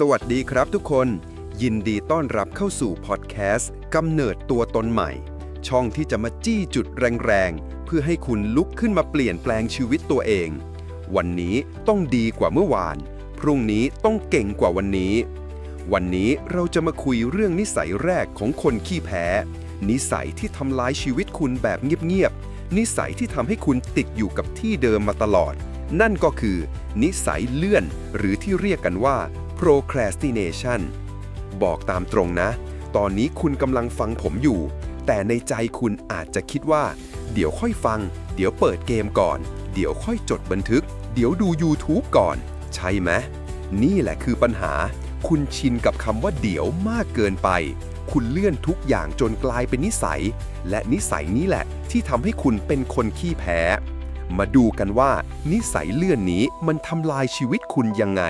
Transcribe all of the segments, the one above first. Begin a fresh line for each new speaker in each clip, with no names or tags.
สวัสดีครับทุกคน ยินดีต้อนรับเข้าสู่พอดแคสต์กำเนิดตัวตนใหม่ ช่องที่จะมาจี้จุดแรงๆ เพื่อให้คุณลุกขึ้นมาเปลี่ยนแปลงชีวิตตัวเอง วันนี้ต้องดีกว่าเมื่อวาน พรุ่งนี้ต้องเก่งกว่าวันนี้ วันนี้เราจะมาคุยเรื่องนิสัยแรกของคนขี้แพ้ นิสัยที่ทำลายชีวิตคุณแบบเงียบๆนิสัยที่ทำให้คุณติดอยู่กับที่เดิมมาตลอด นั่นก็คือ นิสัยเลื่อน หรือที่เรียกกันว่า procrastination บอกตามตรงนะ ตอนนี้คุณกำลังฟังผมอยู่ แต่ในใจคุณอาจจะคิดว่า เดี๋ยวค่อยฟัง เดี๋ยวเปิดเกมก่อน เดี๋ยวค่อยจดบันทึก เดี๋ยวดู YouTube ก่อน ใช่ไหม นี่แหละคือปัญหา คุณชินกับคำว่าเดี๋ยวมากเกินไป คุณเลื่อนทุกอย่างจนกลายเป็นนิสัย และนิสัยนี้แหละ ที่ทำให้คุณเป็นคนขี้แพ้ มาดูกันว่า นิสัยเลื่อนนี้มันทำลายชีวิตคุณยังไง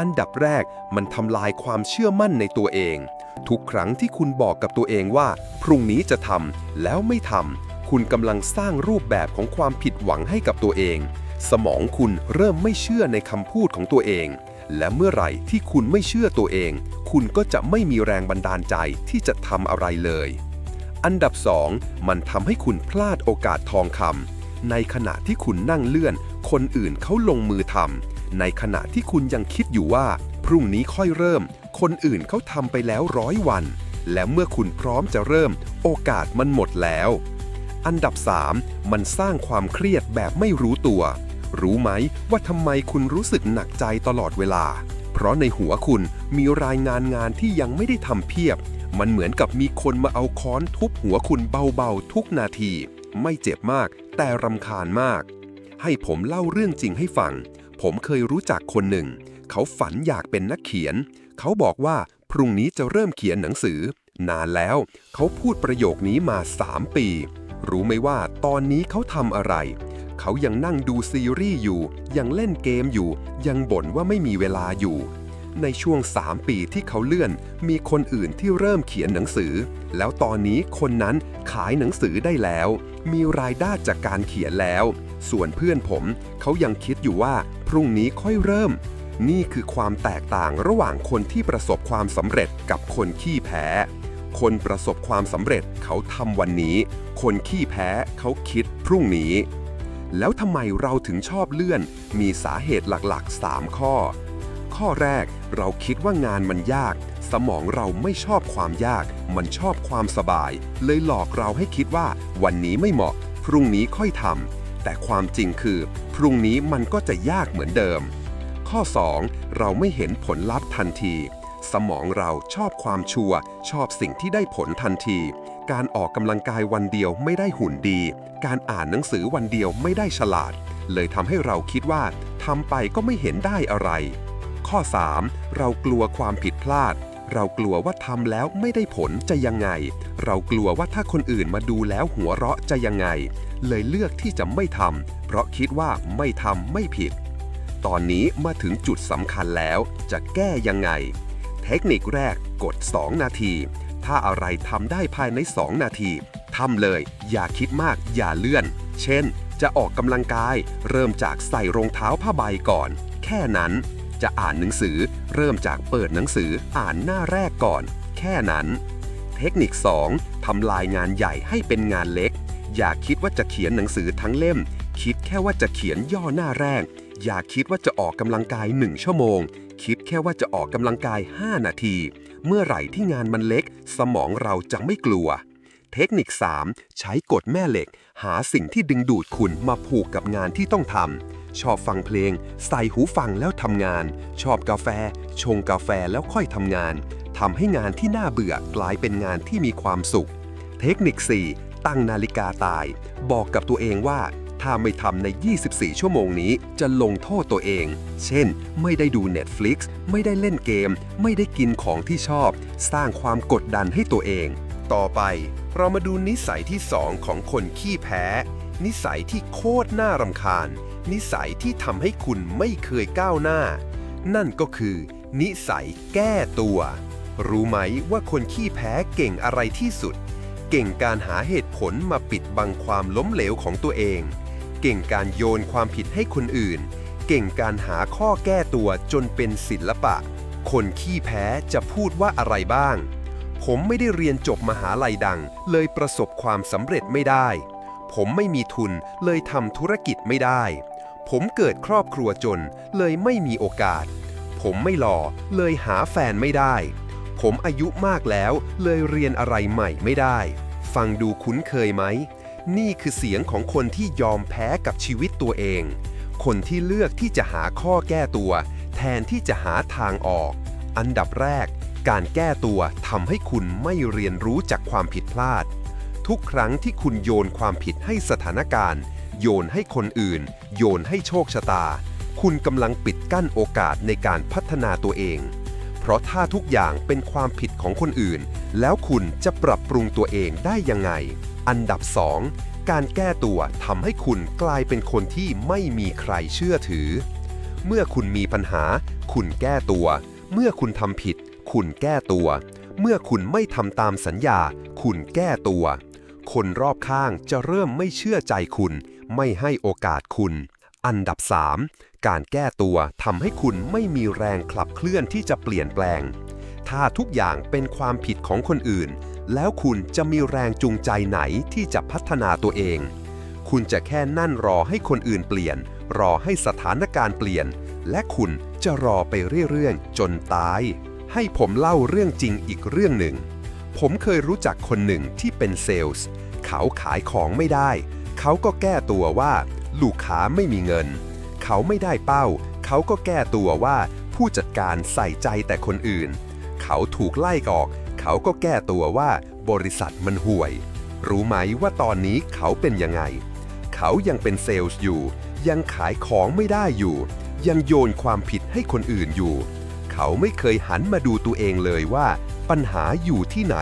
อันดับแรกมันทำลายความเชื่อมั่นในตัวเอง ทุกครั้งที่คุณบอกกับตัวเองว่า พรุ่งนี้จะทำแล้วไม่ทำคุณกำลังสร้างรูปแบบของความผิดหวังให้กับตัวเอง สมองคุณเริ่มไม่เชื่อในคำพูดของตัวเอง และเมื่อไหร่ที่คุณไม่เชื่อตัวเอง คุณก็จะไม่มีแรงบันดาลใจที่จะทำอะไรเลย อันดับ 2 มันทำให้คุณพลาดโอกาสทองคำในขณะที่คุณนั่งเลื่อน คนอื่นเขาลงมือทำ ในขณะที่คุณยังคิดอยู่ว่า พรุ่งนี้ค่อยเริ่ม คนอื่นเขาทำไปแล้วร้อยวัน และเมื่อคุณพร้อมจะเริ่ม โอกาสมันหมดแล้ว อันดับ 3 มันสร้างความเครียดแบบไม่รู้ตัว รู้ไหมว่าทำไมคุณรู้สึกหนักใจตลอดเวลา เพราะในหัวคุณมีรายงานงานที่ยังไม่ได้ทำเพียบ มันเหมือนกับมีคนมาเอาค้อนทุบหัวคุณเบาๆ ทุกนาที ไม่เจ็บมาก แต่รำคาญมาก ให้ผมเล่าเรื่องจริงให้ฟัง ผมเคยรู้จักคนหนึ่ง เขาฝันอยากเป็นนักเขียน เขาบอกว่าพรุ่งนี้จะเริ่มเขียนหนังสือ นานแล้ว เขาพูดประโยคนี้มา 3 ปี รู้ไหมว่าตอนนี้เขาทำอะไร เขายังนั่งดูซีรีส์อยู่ ยังเล่นเกมอยู่ ยังบ่นว่าไม่มีเวลาอยู่ ในช่วง 3 ปีที่เขาเลื่อน มีคนอื่นที่เริ่มเขียนหนังสือ แล้วตอนนี้คนนั้นขายหนังสือได้แล้ว มีรายได้จากการเขียนแล้ว ส่วนเพื่อนผม เขายังคิดอยู่ว่า พรุ่งนี้ค่อยเริ่ม นี่คือความแตกต่างระหว่างคนที่ประสบความสำเร็จกับคนขี้แพ้ คนประสบความสำเร็จเขาทำวันนี้ คนขี้แพ้เขาคิดพรุ่งนี้ แล้วทำไมเราถึงชอบเลื่อน มีสาเหตุหลักๆ 3 ข้อ ข้อแรกเราคิดว่างานมันยาก สมองเราไม่ชอบความยาก มันชอบความสบาย เลยหลอกเราให้คิดว่า วันนี้ไม่เหมาะ พรุ่งนี้ค่อยทำ แต่ความจริงคือ พรุ่งนี้มันก็จะยากเหมือนเดิม ข้อ 2 เราไม่เห็นผลลัพธ์ทันที สมองเราชอบความชัวชอบสิ่งที่ได้ผลทันที การออกกำลังกายวันเดียวไม่ได้หุ่นดี การอ่านหนังสือวันเดียวไม่ได้ฉลาด เลยทำให้เราคิดว่าทำไปก็ไม่เห็นได้อะไร ข้อ 3 เรากลัวความผิดพลาด เรากลัวว่าทำแล้วไม่ได้ผลจะยังไง เรากลัวว่าถ้าคนอื่นมาดูแล้วหัวเราะจะยังไง เลยเลือกที่จะไม่ทำเพราะคิดว่าไม่ทำไม่ผิด ตอนนี้มาถึงจุดสำคัญแล้ว จะแก้ยังไง เทคนิคแรกกด 2 นาที ถ้าอะไรทำได้ภายใน 2 นาทีทำเลย อย่าคิดมากอย่าเลื่อน เช่น จะออกกำลังกาย เริ่มจากใส่รองเท้าผ้าใบก่อน แค่นั้น จะอ่านหนังสือ เริ่มจากเปิดหนังสืออ่านหน้าแรกก่อน แค่นั้น เทคนิค 2ทำลายงานใหญ่ให้เป็นงานเล็ก อย่าคิดว่าจะเขียนหนังสือทั้งเล่ม คิดแค่ว่าจะเขียนย่อหน้าแรก อย่าคิดว่าจะออกกำลังกาย 1 ชั่วโมง คิดแค่ว่าจะออกกำลังกาย 5 นาที เมื่อไหร่ที่งานมันเล็ก สมองเราจะไม่กลัวเทคนิค 3 ใช้กฎแม่เหล็ก หาสิ่งที่ดึงดูดคุณมาผูกกับงานที่ต้องทำ ชอบฟังเพลง ใส่หูฟังแล้วทำงาน ชอบกาแฟ ชงกาแฟแล้วค่อยทำงานทำให้งานที่น่าเบื่อกลายเป็นงานที่มีความสุข เทคนิค 4 ตั้งนาฬิกาตาย บอกกับตัวเองว่า ถ้าไม่ทำใน 24 ชั่วโมงนี้จะลงโทษตัวเอง เช่น ไม่ได้ดู Netflix ไม่ได้เล่นเกม ไม่ได้กินของที่ชอบ สร้างความกดดันให้ตัวเอง ต่อไป เรามาดูนิสัยที่ 2 ของคนขี้แพ้ นิสัยที่โคตรน่ารำคาญ นิสัยที่ทำให้คุณไม่เคยก้าวหน้า นั่นก็คือ นิสัยแก้ตัว รู้ไหมว่าคนขี้แพ้เก่งอะไรที่สุด เก่งการหาเหตุผลมาปิดบังความล้มเหลวของตัวเอง เก่งการโยนความผิดให้คนอื่น เก่งการหาข้อแก้ตัวจนเป็นศิลปะ
คนขี้แพ้จะพูดว่าอะไรบ้าง ผมไม่ได้เรียนจบมหาลัยดัง เลยประสบความสำเร็จไม่ได้ผมไม่มีทุนเลยทำธุรกิจไม่ได้ ผมเกิดครอบครัวจน เลยไม่มีโอกาส ผมไม่หล่อเลยหาแฟนไม่ได้ ผมอายุมากแล้วเลยเรียนอะไรใหม่ไม่ได้ ฟังดูคุ้นเคยไหม นี่คือเสียงของคนที่ยอมแพ้กับชีวิตตัวเอง คนที่เลือกที่จะหาข้อแก้ตัว แทนที่จะหาทางออก อันดับแรก การแก้ตัวทำให้คุณไม่เรียนรู้จากความผิดพลาด ทุกครั้งที่คุณโยนความผิดให้สถานการณ์ โยนให้คนอื่น โยนให้โชคชะตา คุณกำลังปิดกั้นโอกาสในการพัฒนาตัวเอง เพราะถ้าทุกอย่างเป็นความผิดของคนอื่น แล้วคุณจะปรับปรุงตัวเองได้ยังไง อันดับ 2 การแก้ตัวทำให้คุณกลายเป็นคนที่ไม่มีใครเชื่อถือ เมื่อคุณมีปัญหา คุณแก้ตัว เมื่อคุณทำผิด คุณแก้ตัว เมื่อคุณไม่ทำตามสัญญา คุณแก้ตัวคนรอบข้างจะเริ่มไม่เชื่อใจคุณ ไม่ให้โอกาสคุณ อันดับ 3 การแก้ตัวทำให้คุณไม่มีแรงขับเคลื่อนที่จะเปลี่ยนแปลง ถ้าทุกอย่างเป็นความผิดของคนอื่น แล้วคุณจะมีแรงจูงใจไหนที่จะพัฒนาตัวเอง คุณจะแค่นั่นรอให้คนอื่นเปลี่ยน รอให้สถานการณ์เปลี่ยน และคุณจะรอไปเรื่อยๆ จนตาย ให้ผมเล่าเรื่องจริงอีกเรื่องหนึ่ง ผมเคยรู้จักคนหนึ่งที่เป็นเซลล์เขาขายของไม่ได้ เขาก็แก้ตัวว่าลูกค้าไม่มีเงิน เขาไม่ได้เป้า เขาก็แก้ตัวว่าผู้จัดการใส่ใจแต่คนอื่น เขาถูกไล่ออก เขาก็แก้ตัวว่าบริษัทมันห่วย รู้ไหมว่าตอนนี้เขาเป็นยังไง เขายังเป็นเซลล์อยู่ ยังขายของไม่ได้อยู่ ยังโยนความผิดให้คนอื่นอยู่ เขาไม่เคยหันมาดูตัวเองเลยว่า ปัญหาอยู่ที่ไหน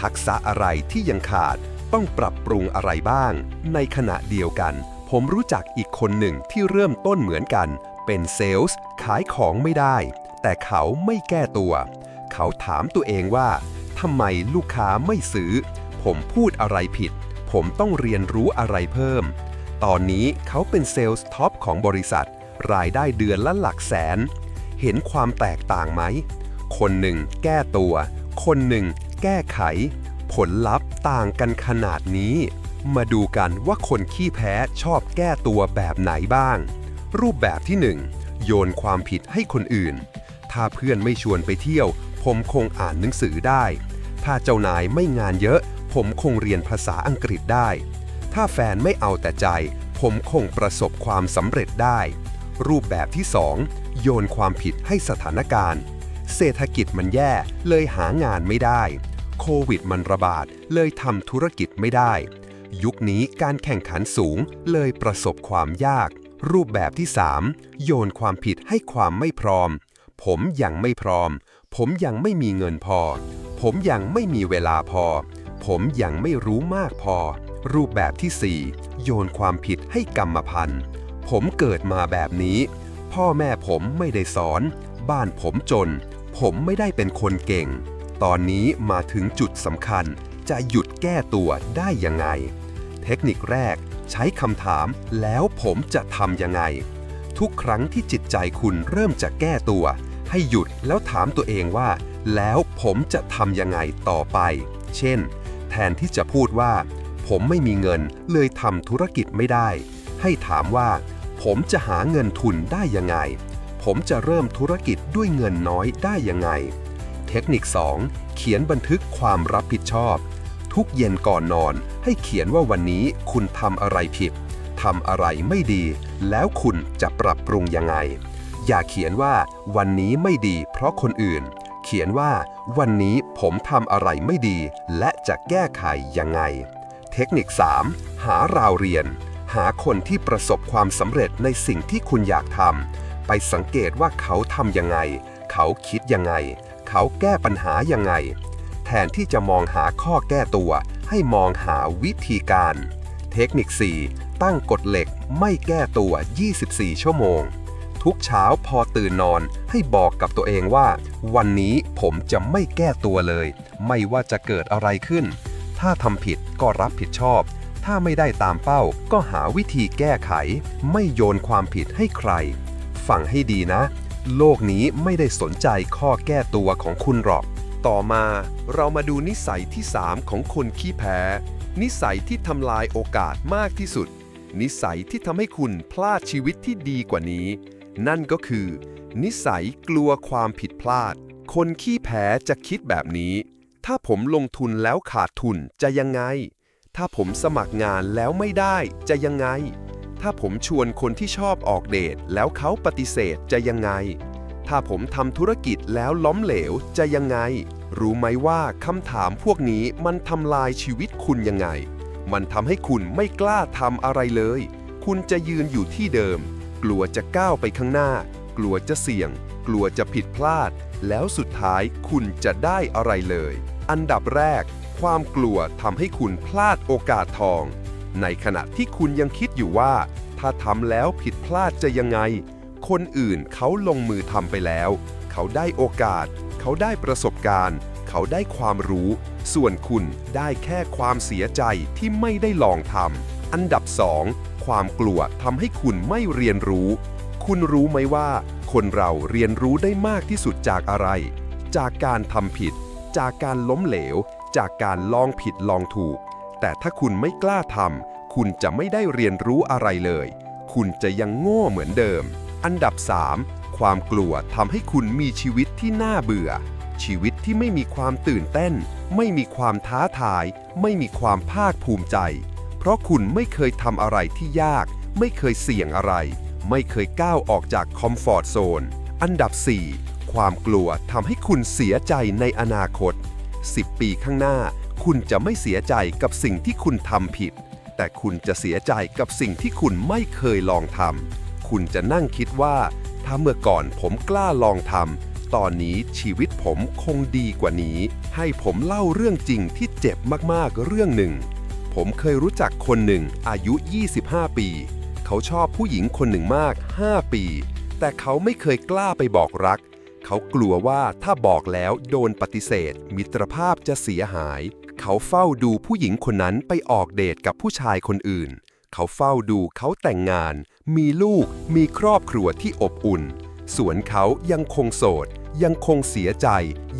ทักษะอะไรที่ยังขาด ต้องปรับปรุงอะไรบ้าง ในขณะเดียวกัน ผมรู้จักอีกคนหนึ่งที่เริ่มต้นเหมือนกัน เป็นเซลล์ขายของไม่ได้ แต่เขาไม่แก้ตัว เขาถามตัวเองว่าทำไมลูกค้าไม่ซื้อ ผมพูดอะไรผิด ผมต้องเรียนรู้อะไรเพิ่ม ตอนนี้เขาเป็นเซลล์ท็อปของบริษัท รายได้เดือนละหลักแสน เห็นความแตกต่างไหม คนหนึ่งแก้ตัว คนหนึ่งแก้ไข ผลลัพธ์ ต่างกันขนาดนี้ มาดูกันว่าคนขี้แพ้ชอบแก้ตัวแบบไหนบ้าง รูปแบบที่หนึ่งโยนความผิดให้คนอื่น ถ้าเพื่อนไม่ชวนไปเที่ยว ผมคงอ่านหนังสือได้ ถ้าเจ้านายไม่งานเยอะ ผมคงเรียนภาษาอังกฤษได้ ถ้าแฟนไม่เอาแต่ใจ ผมคงประสบความสำเร็จได้ รูปแบบที่ 2 โยนความผิดให้สถานการณ์ เศรษฐกิจมันแย่เลยหางานไม่ได้ โควิดมันระบาด เลยทำธุรกิจไม่ได้ ยุคนี้การแข่งขันสูงเลยประสบความยาก รูปแบบที่ 3 โยนความผิดให้ความไม่พร้อม ผมยังไม่พร้อม ผมยังไม่มีเงินพอ ผมยังไม่มีเวลาพอ ผมยังไม่รู้มากพอ รูปแบบที่ 4 โยนความผิดให้กรรมพันธุ์ผมเกิดมาแบบนี้ พ่อแม่ผมไม่ได้สอน บ้านผมจน ผมไม่ได้เป็นคนเก่ง ตอนนี้มาถึงจุดสำคัญ จะหยุดแก้ตัวได้ยังไง เทคนิคแรกใช้คำถามแล้วผมจะทำยังไง ทุกครั้งที่จิตใจคุณเริ่มจะแก้ตัว ให้หยุดแล้วถามตัวเองว่า แล้วผมจะทำยังไงต่อไป เช่น แทนที่จะพูดว่า ผมไม่มีเงินเลยทำธุรกิจไม่ได้ ให้ถามว่า ผมจะหาเงินทุนได้ยังไง ผมจะเริ่มธุรกิจด้วยเงินน้อยได้ยังไง ทคนิค 2 เขียนบันทึกความรับผิดชอบ ทุกเย็นก่อนนอน ให้เขียนว่าวันนี้คุณทำอะไรผิดทำอะไรไม่ดี แล้วคุณจะปรับปรุงยังไง อย่าเขียนว่าวันนี้ไม่ดีเพราะคนอื่น เขียนว่าวันนี้ผมทำอะไรไม่ดี และจะแก้ไขยังไง เทคนิค 3 หาราวเรียน หาคนที่ประสบความสำเร็จในสิ่งที่คุณอยากทำไปสังเกตว่าเขาทำยังไง เขาคิดยังไง เขาแก้ปัญหายังไง แทนที่จะมองหาข้อแก้ตัว ให้มองหาวิธีการ เทคนิค 4 ตั้งกฎเหล็กไม่แก้ตัว 24 ชั่วโมง ทุกเช้าพอตื่นนอนให้บอกกับตัวเองว่า วันนี้ผมจะไม่แก้ตัวเลย ไม่ว่าจะเกิดอะไรขึ้น ถ้าทำผิดก็รับผิดชอบ ถ้าไม่ได้ตามเป้าก็หาวิธีแก้ไข ไม่โยนความผิดให้ใคร ฟังให้ดีนะ โลกนี้ไม่ได้สนใจข้อแก้ตัวของคุณหรอก ต่อมาเรามาดูนิสัยที่ 3 ของคนขี้แพ้ นิสัยที่ทำลายโอกาสมากที่สุด นิสัยที่ทำให้คุณพลาดชีวิตที่ดีกว่านี้ นั่นก็คือ นิสัยกลัวความผิดพลาด คนขี้แพ้จะคิดแบบนี้ ถ้าผมลงทุนแล้วขาดทุนจะยังไง ถ้าผมสมัครงานแล้วไม่ได้จะยังไง ถ้าผมชวนคนที่ชอบออกเดทแล้วเขาปฏิเสธจะยังไง ถ้าผมทำธุรกิจแล้วล้มเหลวจะยังไง รู้ไหมว่าคำถามพวกนี้มันทำลายชีวิตคุณยังไง มันทำให้คุณไม่กล้าทำอะไรเลย คุณจะยืนอยู่ที่เดิม กลัวจะก้าวไปข้างหน้า กลัวจะเสี่ยง กลัวจะผิดพลาด แล้วสุดท้ายคุณจะได้อะไรเลย อันดับแรก ความกลัวทำให้คุณพลาดโอกาสทอง ในขณะที่คุณยังคิดอยู่ว่า ถ้าทำแล้วผิดพลาดจะยังไง คนอื่นเขาลงมือทำไปแล้ว เขาได้โอกาส เขาได้ประสบการณ์ เขาได้ความรู้ ส่วนคุณได้แค่ความเสียใจที่ไม่ได้ลองทำอันดับ 2 ความกลัวทำให้คุณไม่เรียนรู้ คุณรู้ไหมว่า คนเราเรียนรู้ได้มากที่สุดจากอะไร จากการทำผิด จากการล้มเหลว จากการลองผิดลองถูก แต่ถ้าคุณไม่กล้าทำคุณจะไม่ได้เรียนรู้อะไรเลย คุณจะยังโง่เหมือนเดิม อันดับ 3 ความกลัวทำให้คุณมีชีวิตที่น่าเบื่อ ชีวิตที่ไม่มีความตื่นเต้น ไม่มีความท้าทาย ไม่มีความภาคภูมิใจ เพราะคุณไม่เคยทำอะไรที่ยาก ไม่เคยเสี่ยงอะไร ไม่เคยก้าวออกจากคอมฟอร์ทโซน อันดับ 4 ความกลัวทำให้คุณเสียใจในอนาคต 10 ปีข้างหน้า คุณจะไม่เสียใจกับสิ่งที่คุณทำผิด แต่คุณจะเสียใจกับสิ่งที่คุณไม่เคยลองทำคุณจะนั่งคิดว่า ถ้าเมื่อก่อนผมกล้าลองทำตอนนี้ชีวิตผมคงดีกว่านี้ ให้ผมเล่าเรื่องจริงที่เจ็บมากๆเรื่องหนึ่ง ผมเคยรู้จักคนหนึ่งอายุ 25 ปี เขาชอบผู้หญิงคนหนึ่งมาก 5 ปี แต่เขาไม่เคยกล้าไปบอกรัก เขากลัวว่าถ้าบอกแล้วโดนปฏิเสธ มิตรภาพจะเสียหาย เขาเฝ้าดูผู้หญิงคนนั้นไปออกเดทกับผู้ชายคนอื่น เขาเฝ้าดูเขาแต่งงาน มีลูก มีครอบครัวที่อบอุ่น ส่วนเขายังคงโสด ยังคงเสียใจ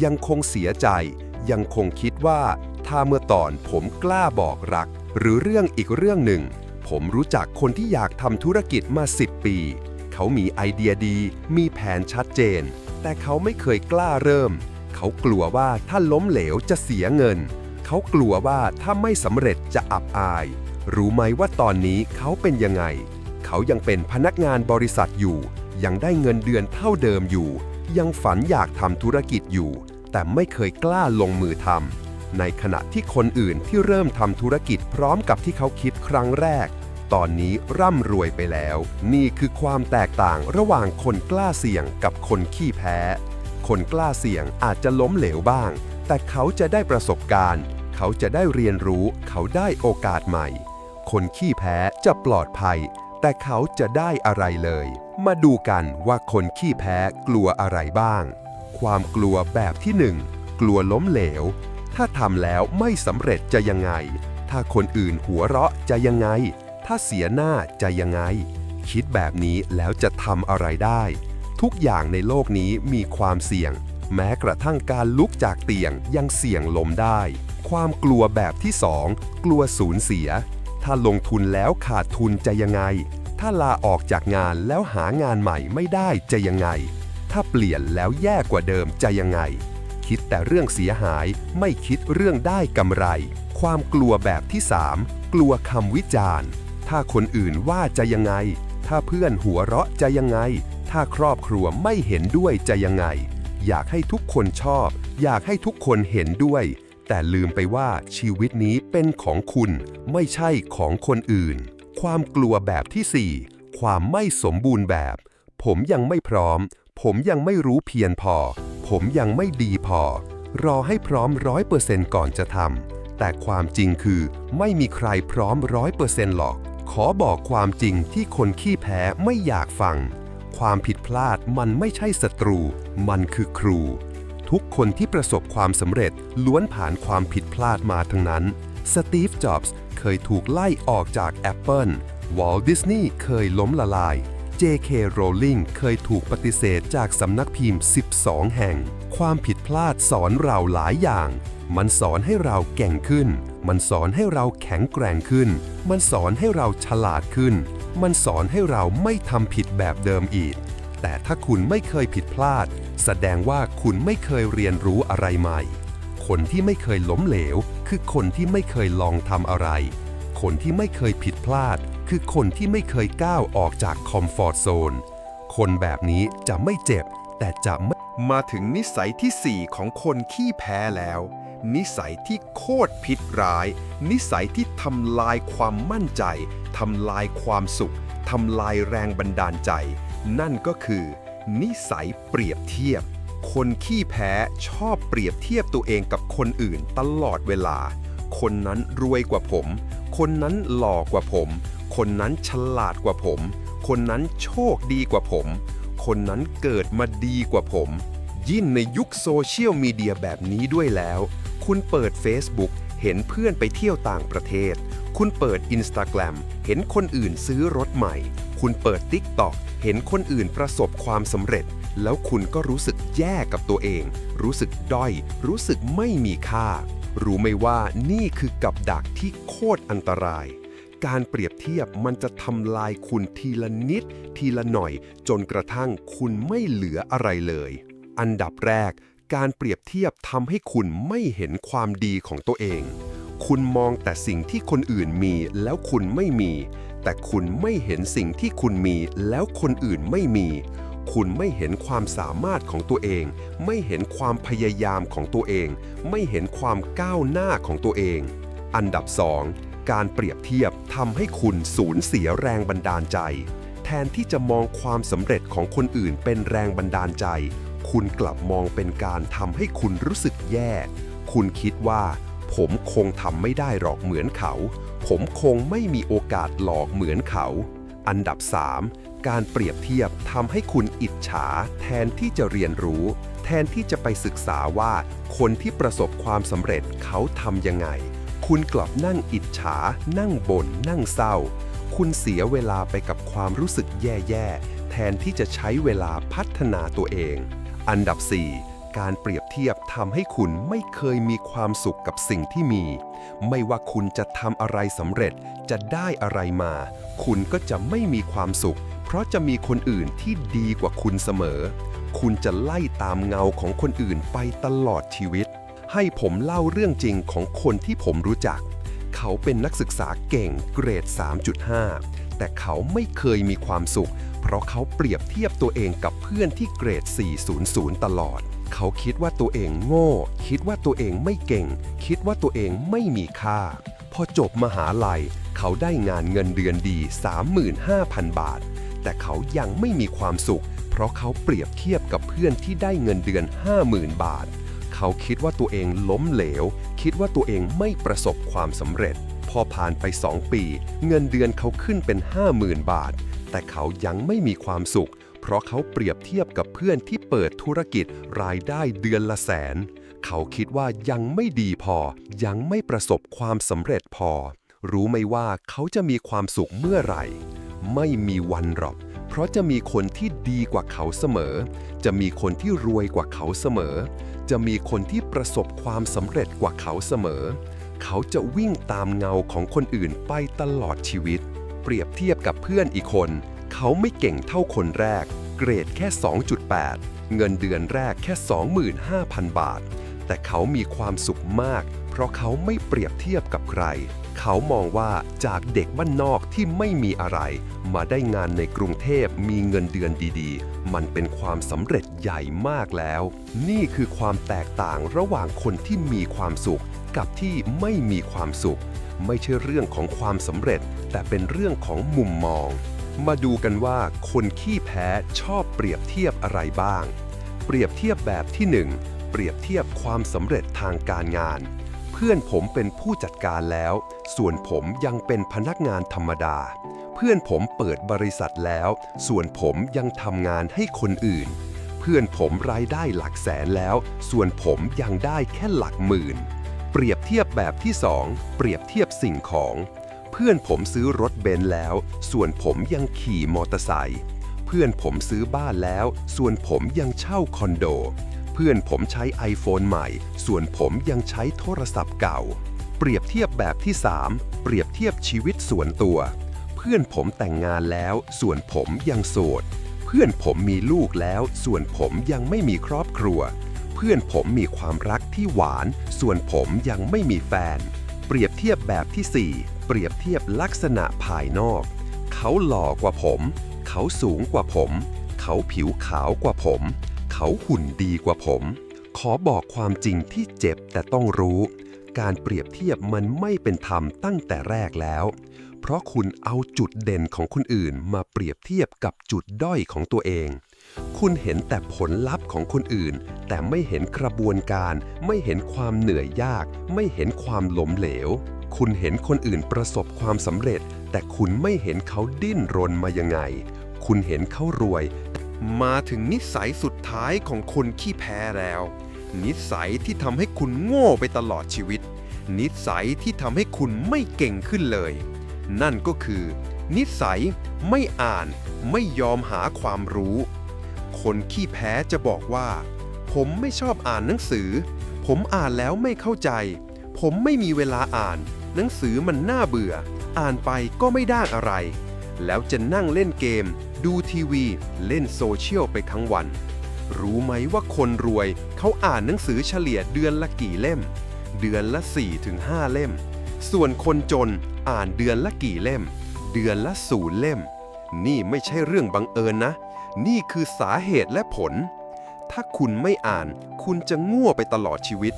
ยังคงเสียใจ ยังคงคิดว่า ถ้าเมื่อตอนผมกล้าบอกรัก หรือเรื่องอีกเรื่องหนึ่ง ผมรู้จักคนที่อยากทำธุรกิจมา 10 ปี เขามีไอเดียดี มีแผนชัดเจน แต่เขาไม่เคยกล้าเริ่ม เขากลัวว่าถ้าล้มเหลวจะเสียเงิน เขากลัวว่าถ้าไม่สำเร็จจะอับอาย รู้ไหมว่าตอนนี้เขาเป็นยังไง เขายังเป็นพนักงานบริษัทอยู่ ยังได้เงินเดือนเท่าเดิมอยู่ ยังฝันอยากทำธุรกิจอยู่ แต่ไม่เคยกล้าลงมือทำในขณะที่คนอื่นที่เริ่มทำธุรกิจพร้อมกับที่เขาคิดครั้งแรก ตอนนี้ร่ำรวยไปแล้ว นี่คือความแตกต่างระหว่างคนกล้าเสี่ยงกับคนขี้แพ้ คนกล้าเสี่ยงอาจจะล้มเหลวบ้างแต่เขาจะได้ประสบการณ์ เขาจะได้เรียนรู้ เขาได้โอกาสใหม่ คนขี้แพ้จะปลอดภัย แต่เขาจะได้อะไรเลย มาดูกันว่าคนขี้แพ้กลัวอะไรบ้าง ความกลัวแบบที่หนึ่งกลัวล้มเหลว ถ้าทำแล้วไม่สำเร็จจะยังไง ถ้าคนอื่นหัวเราะจะยังไง ถ้าเสียหน้าจะยังไง คิดแบบนี้แล้วจะทำอะไรได้ ทุกอย่างในโลกนี้มีความเสี่ยง แม้กระทั่งการลุกจากเตียงยังเสี่ยงล้มได้ ความกลัวแบบที่สองกลัวสูญเสีย ถ้าลงทุนแล้วขาดทุนจะยังไง ถ้าลาออกจากงานแล้วหางานใหม่ไม่ได้จะยังไง ถ้าเปลี่ยนแล้วแย่กว่าเดิมจะยังไง คิดแต่เรื่องเสียหายไม่คิดเรื่องได้กำไร ความกลัวแบบที่ 3 กลัวคำวิจารณ์ ถ้าคนอื่นว่าจะยังไง ถ้าเพื่อนหัวเราะจะยังไง ถ้าครอบครัวไม่เห็นด้วยจะยังไง อยากให้ทุกคนชอบ อยากให้ทุกคนเห็นด้วย แต่ลืมไปว่าชีวิตนี้เป็นของคุณไม่ใช่ของคนอื่น ความกลัวแบบที่ 4 ความไม่สมบูรณ์แบบ ผมยังไม่พร้อม ผมยังไม่รู้เพียงพอ ผมยังไม่ดีพอ รอให้พร้อมร้อยเปอร์เซนต์ก่อนจะทำแต่ความจริงคือไม่มีใครพร้อมร้อยเปอร์เซนต์หรอก ขอบอกความจริงที่คนขี้แพ้ไม่อยากฟัง ความผิดพลาดมันไม่ใช่ศัตรู มันคือครู ทุกคนที่ประสบความสำเร็จล้วนผ่านความผิดพลาดมาทั้งนั้น สตีฟ จ็อบส์เคยถูกไล่ออกจาก Apple วอลดิสนีย์เคยล้มละลาย J.K. Rowling เคยถูกปฏิเสธจากสำนักพิมพ์ 12 แห่ง ความผิดพลาดสอนเราหลายอย่าง มันสอนให้เราเก่งขึ้น มันสอนให้เราแข็งแกร่งขึ้น มันสอนให้เราฉลาดขึ้น มันสอนให้เราไม่ทำผิดแบบเดิมอีก แต่ถ้าคุณไม่เคยผิดพลาด แสดงว่าคุณไม่เคยเรียนรู้อะไรใหม่ คนที่ไม่เคยล้มเหลว คือคนที่ไม่เคยลองทำอะไร คนที่ไม่เคยผิดพลาด คือคนที่ไม่เคยก้าวออกจากคอมฟอร์ทโซน คนแบบนี้จะไม่เจ็บ แต่จะไม่
มาถึงนิสัยที่ 4 ของคนขี้แพ้แล้ว นิสัยที่โคตรพิษร้าย นิสัยที่ทำลายความมั่นใจทำลายความสุขทำลายแรงบันดาลใจ นั่นก็คือ นิสัยเปรียบเทียบ คนขี้แพ้ชอบเปรียบเทียบตัวเองกับคนอื่นตลอดเวลา คนนั้นรวยกว่าผม คนนั้นหล่อกว่าผม คนนั้นฉลาดกว่าผม คนนั้นโชคดีกว่าผม คนนั้นเกิดมาดีกว่าผม ยิ่งในยุคโซเชียลมีเดียแบบนี้ด้วยแล้ว คุณเปิด Facebook เห็นเพื่อนไปเที่ยวต่างประเทศ คุณเปิด Instagram เห็นคนอื่นซื้อรถใหม่ คุณเปิด TikTok เห็นคนอื่นประสบความสำเร็จ แล้วคุณก็รู้สึกแย่กับตัวเอง รู้สึกด้อย รู้สึกไม่มีค่า รู้ไหมว่านี่คือกับดักที่โคตรอันตราย การเปรียบเทียบมันจะทำลายคุณทีละนิด ทีละหน่อย จนกระทั่งคุณไม่เหลืออะไรเลย อันดับแรก การเปรียบเทียบทำให้คุณไม่เห็นความดีของตัวเองคุณมองแต่สิ่งที่คนอื่นมีแล้วคุณไม่มี แต่คุณไม่เห็นสิ่งที่คุณมีแล้วคนอื่นไม่มี คุณไม่เห็นความสามารถของตัวเอง ไม่เห็นความพยายามของตัวเอง ไม่เห็นความก้าวหน้าของตัวเอง อันดับ 2 การเปรียบเทียบทำให้คุณสูญเสียแรงบันดาลใจ แทนที่จะมองความสำเร็จของคนอื่นเป็นแรงบันดาลใจ คุณกลับมองเป็นการทำให้คุณรู้สึกแย่ คุณคิดว่า ผมคงทำไม่ได้หรอกเหมือนเขา ผมคงไม่มีโอกาสหลอกเหมือนเขา อันดับ 3 การเปรียบเทียบทำให้คุณอิจฉา แทนที่จะเรียนรู้ แทนที่จะไปศึกษาว่า คนที่ประสบความสำเร็จเขาทำยังไง คุณกลับนั่งอิจฉา นั่งบน่นนั่งเศร้า คุณเสียเวลาไปกับความรู้สึกแย่ๆ แทนที่จะใช้เวลาพัฒนาตัวเอง อันดับ 4 การเปรียบ เทียบทำให้คุณไม่เคยมีความสุขกับสิ่งที่มี ไม่ว่าคุณจะทำอะไรสำเร็จจะได้อะไรมา คุณก็จะไม่มีความสุข เพราะจะมีคนอื่นที่ดีกว่าคุณเสมอ คุณจะไล่ตามเงาของคนอื่นไปตลอดชีวิต ให้ผมเล่าเรื่องจริงของคนที่ผมรู้จัก เขาเป็นนักศึกษาเก่งเกรด 3.5 แต่เขาไม่เคยมีความสุข เพราะเขาเปรียบเทียบตัวเองกับเพื่อนที่เกรด 400 ตลอด เขาคิดว่าตัวเองโง่ คิดว่าตัวเองไม่เก่ง คิดว่าตัวเองไม่มีค่า พอจบมหาลัย เขาได้งานเงินเดือนดี 35,000 บาท แต่เขายังไม่มีความสุข เพราะเขาเปรียบเทียบกับเพื่อนที่ได้เงินเดือน 50,000 บาท เขาคิดว่าตัวเองล้มเหลว คิดว่าตัวเองไม่ประสบความสำเร็จ พอผ่านไป 2 ปี เงินเดือนเขาขึ้นเป็น 50,000 บาท แต่เขายังไม่มีความสุขเพราะเขาเปรียบเทียบกับเพื่อนที่เปิดธุรกิจรายได้เดือนละแสน เขาคิดว่ายังไม่ดีพอ ยังไม่ประสบความสำเร็จพอ รู้ไหมว่าเขาจะมีความสุขเมื่อไหร่ ไม่มีวันหรอก เพราะจะมีคนที่ดีกว่าเขาเสมอ จะมีคนที่รวยกว่าเขาเสมอ จะมีคนที่ประสบความสำเร็จกว่าเขาเสมอ เขาจะวิ่งตามเงาของคนอื่นไปตลอดชีวิต เปรียบเทียบกับเพื่อนอีกคน เขาไม่เก่งเท่าคนแรก เกรดแค่ 2.8 เงินเดือนแรกแค่ 25,000 บาท แต่เขามีความสุขมาก เพราะเขาไม่เปรียบเทียบกับใคร เขามองว่าจากเด็กบ้านนอกที่ไม่มีอะไร มาได้งานในกรุงเทพมีเงินเดือนดีๆ มันเป็นความสำเร็จใหญ่มากแล้ว นี่คือความแตกต่างระหว่างคนที่มีความสุข กับที่ไม่มีความสุข ไม่ใช่เรื่องของความสำเร็จ แต่เป็นเรื่องของมุมมอง มาดูกันว่าคนขี้แพ้ชอบเปรียบเทียบอะไรบ้าง เปรียบเทียบแบบที่ 1 เปรียบเทียบความสำเร็จทางการงาน เพื่อนผมเป็นผู้จัดการแล้ว ส่วนผมยังเป็นพนักงานธรรมดา เพื่อนผมเปิดบริษัทแล้ว ส่วนผมยังทำงานให้คนอื่น เพื่อนผมรายได้หลักแสนแล้ว ส่วนผมยังได้แค่หลักหมื่น เปรียบเทียบแบบที่ 2 เปรียบเทียบสิ่งของ เพื่อนผมซื้อรถเบนซ์แล้ว ส่วนผมยังขี่มอเตอร์ไซค์
เพื่อนผมซื้อบ้านแล้ว ส่วนผมยังเช่าคอนโด เพื่อนผมใช้ iPhone ใหม่ ส่วนผมยังใช้โทรศัพท์เก่า เปรียบเทียบแบบที่ 3 เปรียบเทียบชีวิตส่วนตัว เพื่อนผมแต่งงานแล้ว ส่วนผมยังโสด เพื่อนผมมีลูกแล้ว ส่วนผมยังไม่มีครอบครัว เพื่อนผมมีความรักที่หวาน ส่วนผมยังไม่มีแฟน เปรียบเทียบแบบที่ 4 เปรียบเทียบลักษณะภายนอก เขาหล่อกว่าผม เขาสูงกว่าผม เขาผิวขาวกว่าผม เขาหุ่นดีกว่าผม ขอบอกความจริงที่เจ็บแต่ต้องรู้ การเปรียบเทียบมันไม่เป็นธรรมตั้งแต่แรกแล้ว เพราะคุณเอาจุดเด่นของคนอื่นมาเปรียบเทียบกับจุดด้อยของตัวเองคุณเห็นแต่ผลลัพธ์ของคนอื่น แต่ไม่เห็นกระบวนการ ไม่เห็นความเหนื่อยยาก ไม่เห็นความล้มเหลว คุณเห็นคนอื่นประสบความสำเร็จ แต่คุณไม่เห็นเขาดิ้นรนมายังไง คุณเห็นเขารวย
มาถึงนิสัยสุดท้ายของคนขี้แพ้แล้ว นิสัยที่ทำให้คุณโง่ไปตลอดชีวิต นิสัยที่ทำให้คุณไม่เก่งขึ้นเลย นั่นก็คือ นิสัยไม่อ่านไม่ยอมหาความรู้ คนขี้แพ้จะบอกว่า ผมไม่ชอบอ่านหนังสือ ผมอ่านแล้วไม่เข้าใจผมไม่มีเวลาอ่าน หนังสือมันน่าเบื่อ อ่านไปก็ไม่ได้อะไร แล้วจะนั่งเล่นเกม ดูทีวี เล่นโซเชียลไปทั้งวัน รู้ไหมว่าคนรวยเขาอ่านหนังสือเฉลี่ยเดือนละกี่เล่ม เดือนละ 4-5 เล่ม ส่วนคนจนอ่านเดือนละกี่เล่ม เดือนละศูนย์เล่ม นี่ไม่ใช่เรื่องบังเอิญนะ นี่คือสาเหตุและผล ถ้าคุณไม่อ่าน คุณจะง่วไปตลอดชีวิต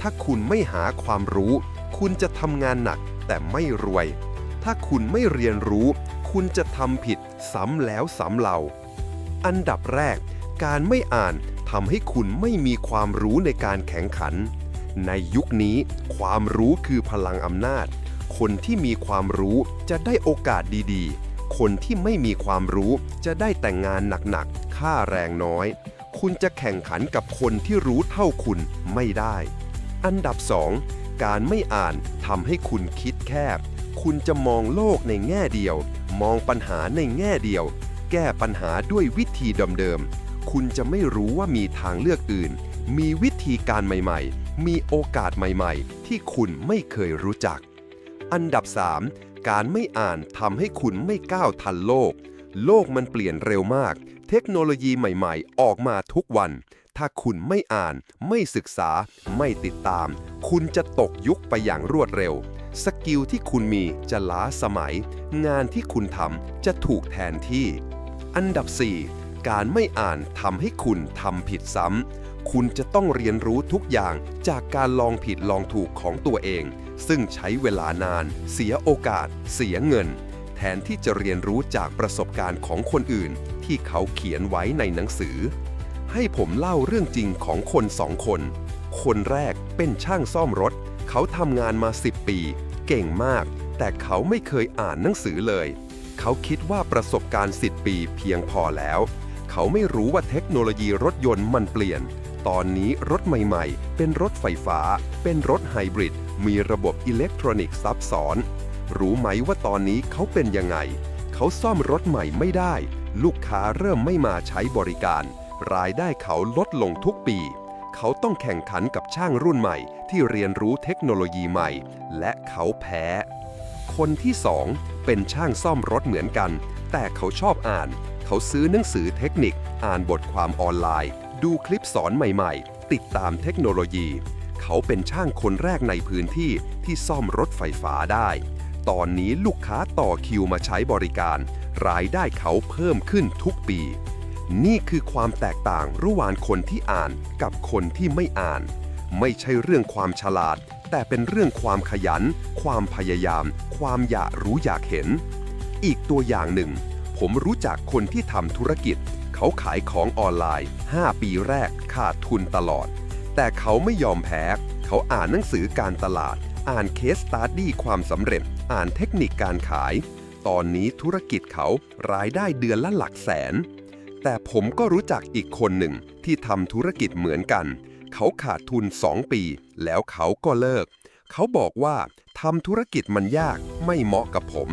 ถ้าคุณไม่หาความรู้ คุณจะทำงานหนักแต่ไม่รวย ถ้าคุณไม่เรียนรู้ คุณจะทำผิดซ้ำแล้วซ้ำเล่า อันดับแรก การไม่อ่านทำให้คุณไม่มีความรู้ในการแข่งขัน ในยุคนี้ ความรู้คือพลังอำนาจ คนที่มีความรู้จะได้โอกาสดีๆ คนที่ไม่มีความรู้จะได้แต่งงานหนักๆ ค่าแรงน้อย คุณจะแข่งขันกับคนที่รู้เท่าคุณไม่ได้ อันดับ 2 การไม่อ่านทำให้คุณคิดแคบ คุณจะมองโลกในแง่เดียว มองปัญหาในแง่เดียว แก้ปัญหาด้วยวิธีเดิมๆ คุณจะไม่รู้ว่ามีทางเลือกอื่น มีวิธีการใหม่ๆ มีโอกาสใหม่ๆ ที่คุณไม่เคยรู้จัก อันดับ 3 การไม่อ่านทำให้คุณไม่ก้าวทันโลก โลกมันเปลี่ยนเร็วมาก เทคโนโลยีใหม่ ๆ ออกมาทุกวัน ถ้าคุณไม่อ่าน ไม่ศึกษา ไม่ติดตาม คุณจะตกยุคไปอย่างรวดเร็ว สกิลที่คุณมีจะล้าสมัย งานที่คุณทำจะถูกแทนที่ อันดับ 4 การไม่อ่านทำให้คุณทำผิดซ้ำ คุณจะต้องเรียนรู้ทุกอย่างจากการลองผิดลองถูกของตัวเอง ซึ่งใช้เวลานาน เสียโอกาส เสียเงิน แทนที่จะเรียนรู้จากประสบการณ์ของคนอื่น ที่เขาเขียนไว้ในหนังสือ ให้ผมเล่าเรื่องจริงของคนสองคน คนแรกเป็นช่างซ่อมรถ เขาทำงานมา 10 ปี เก่งมาก แต่เขาไม่เคยอ่านหนังสือเลย เขาคิดว่าประสบการณ์ 10 ปีเพียงพอแล้ว เขาไม่รู้ว่าเทคโนโลยีรถยนต์มันเปลี่ยน ตอนนี้รถใหม่ๆ เป็นรถไฟฟ้า เป็นรถไฮบริด มีระบบอิเล็กทรอนิกส์ซับซ้อน รู้ไหมว่าตอนนี้เขาเป็นยังไง เขาซ่อมรถใหม่ไม่ได้ ลูกค้าเริ่มไม่มาใช้บริการ รายได้เขาลดลงทุกปี เขาต้องแข่งขันกับช่างรุ่นใหม่ ที่เรียนรู้เทคโนโลยีใหม่ และเขาแพ้ คนที่สองเป็นช่างซ่อมรถเหมือนกัน แต่เขาชอบอ่าน เขาซื้อหนังสือเทคนิค อ่านบทความออนไลน์ ดูคลิปสอนใหม่ๆ ติดตามเทคโนโลยี เขาเป็นช่างคนแรกในพื้นที่ที่ซ่อมรถไฟฟ้าได้ ตอนนี้ลูกค้าต่อคิวมาใช้บริการ รายได้เขาเพิ่มขึ้นทุกปี นี่คือความแตกต่างระหว่างคนที่อ่านกับคนที่ไม่อ่าน ไม่ใช่เรื่องความฉลาด แต่เป็นเรื่องความขยัน ความพยายาม ความอยากรู้อยากเห็น อีกตัวอย่างหนึ่ง ผมรู้จักคนที่ทำธุรกิจ เขาขายของออนไลน์ 5 ปีแรกขาดทุนตลอด แต่เขาไม่ยอมแพ้ เขาอ่านหนังสือการตลาด อ่านเคสสตาร์ดี้ความสำเร็จ อ่านเทคนิคการขาย ตอนนี้ธุรกิจเขารายได้เดือนละหลักแสน แต่ผมก็รู้จักอีกคนหนึ่งที่ทำธุรกิจเหมือนกัน เขาขาดทุน 2 ปี แล้วเขาก็เลิก เขาบอกว่าทำธุรกิจมันยากไม่เหมาะกับผม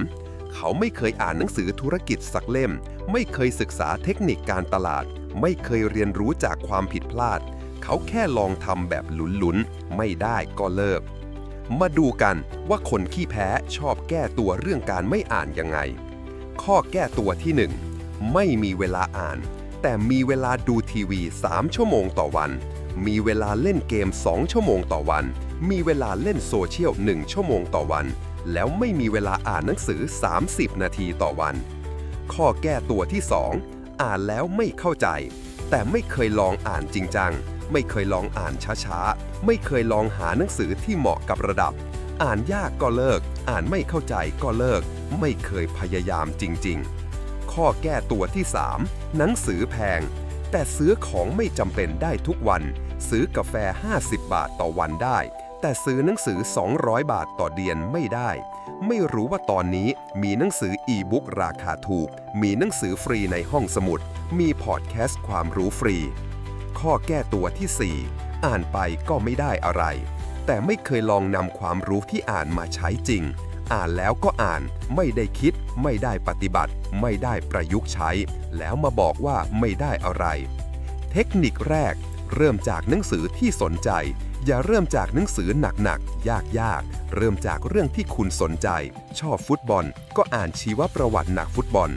เขาไม่เคยอ่านหนังสือธุรกิจสักเล่ม ไม่เคยศึกษาเทคนิคการตลาด ไม่เคยเรียนรู้จากความผิดพลาด เขาแค่ลองทำแบบหลุนๆ ไม่ได้ก็เลิก มาดูกันว่าคนขี้แพ้ชอบแก้ตัวเรื่องการไม่อ่านยังไง ข้อแก้ตัวที่ 1 ไม่มีเวลาอ่าน แต่มีเวลาดูทีวี 3 ชั่วโมงต่อวัน มีเวลาเล่นเกม 2 ชั่วโมงต่อวัน มีเวลาเล่นโซเชียล 1 ชั่วโมงต่อวัน แล้วไม่มีเวลาอ่านหนังสือ 30 นาทีต่อวัน ข้อแก้ตัวที่ 2 อ่านแล้วไม่เข้าใจ แต่ไม่เคยลองอ่านจริงจังไม่เคยลองอ่านช้าๆ ไม่เคยลองหาหนังสือที่เหมาะกับระดับ อ่านยากก็เลิก อ่านไม่เข้าใจก็เลิก ไม่เคยพยายามจริง ๆ ข้อแก้ตัวที่ 3 หนังสือแพง แต่ซื้อของไม่จำเป็นได้ทุกวัน ซื้อกาแฟ 50 บาทต่อวันได้ แต่ซื้อหนังสือ 200 บาทต่อเดือนไม่ได้ ไม่รู้ว่าตอนนี้มีหนังสืออีบุ๊กราคาถูก มีหนังสือฟรีในห้องสมุด มีพอดแคสต์ความรู้ฟรี ข้อแก้ตัวที่ 4 อ่านไปก็ไม่ได้อะไร แต่ไม่เคยลองนำความรู้ที่อ่านมาใช้จริง อ่านแล้วก็อ่าน ไม่ได้คิด ไม่ได้ปฏิบัติ ไม่ได้ประยุกต์ใช้ แล้วมาบอกว่าไม่ได้อะไร เทคนิคแรก เริ่มจากหนังสือที่สนใจ อย่าเริ่มจากหนังสือหนักๆ ยากๆ เริ่มจากเรื่องที่คุณสนใจ ชอบฟุตบอล ก็อ่านชีวประวัติหนักฟุตบอล